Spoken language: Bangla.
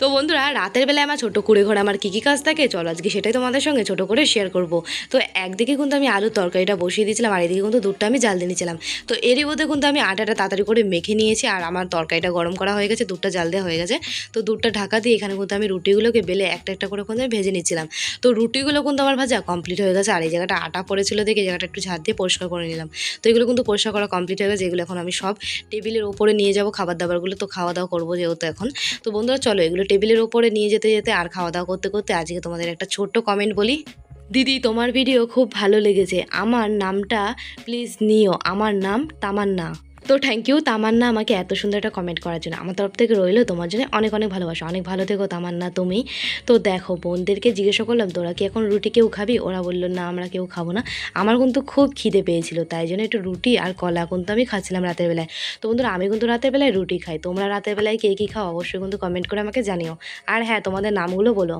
তো বন্ধুরা, রাতের বেলায় আমার ছোটো কুড়ে ঘরে, আমার কী কী কাজ থাকে? চলো আজকে সেটাই তোমাদের সঙ্গে ছোটো করে শেয়ার করব। তো একদিকে কিন্তু আমি আলুর তরকারিটা বসিয়ে দিয়েছিলাম, আর এদিকে কিন্তু দুধটা আমি জাল দিয়ে নিয়েছিলাম। তো এরই মধ্যে কিন্তু আমি আটাটা তাড়াতাড়ি করে মেখে নিয়েছি, আর আমার তরকারিটা গরম করা হয়ে গেছে, দুধটা জাল দেওয়া হয়ে গেছে। তো দুধটা ঢাকা দিয়ে এখানে কিন্তু আমি রুটিগুলোকে বেলে একটা একটা করে কিন্তু আমি ভেজে নিচ্ছিলাম তো রুটিগুলো কিন্তু আমার ভাজা কমপ্লিট হয়ে গেছে, আর এই জায়গাটা আটা পড়েছিল দেখে জায়গাটা একটু ঝাড় দিয়ে পরিষ্কার করে নিলাম। তো এগুলো কিন্তু পরিষ্কার করা কমপ্লিট হয়ে গেছে এগুলো এখন আমি সব টেবিলের ওপরে নিয়ে যাব, খাবার দাবারগুলো তো খাওয়া দাওয়া করব যেহেতু এখন। তো বন্ধুরা, চলো এগুলো টেবিলের ওপরে নিয়ে যেতে যেতে আর খাওয়া দাওয়া করতে করতে আজকে তোমাদের একটা ছোট্ট কমেন্ট বলি। দিদি, তোমার ভিডিও খুব ভালো লেগেছে। আমার নামটা প্লিজ নিও। আমার নাম তামান্না। তো থ্যাংক ইউ তামান্না আমাকে এত সুন্দর একটা কমেন্ট করার জন্য। আমার তরফ থেকে রইল তোমার জন্য অনেক অনেক ভালোবাসা। অনেক ভালো থেকো তামান্না, তুমি। তো দেখো, বোনদেরকে জিজ্ঞাসা করলাম, তোরা কি এখন রুটি কেউ খাবি? ওরা বলল, না, আমরা কেউ খাব না। আমার কিন্তু খুব খিদে পেয়েছিল, তাই জন্য একটু রুটি আর কলা কিন্তু আমি খাচ্ছিলাম রাতের বেলায়। তো বন্ধুরা, আমি কিন্তু রাতের বেলায় রুটি খাই। তোমরা রাতের বেলায় কে কী খাও অবশ্যই কিন্তু কমেন্ট করে আমাকে জানিও। আর হ্যাঁ তোমাদের নামগুলো বলো।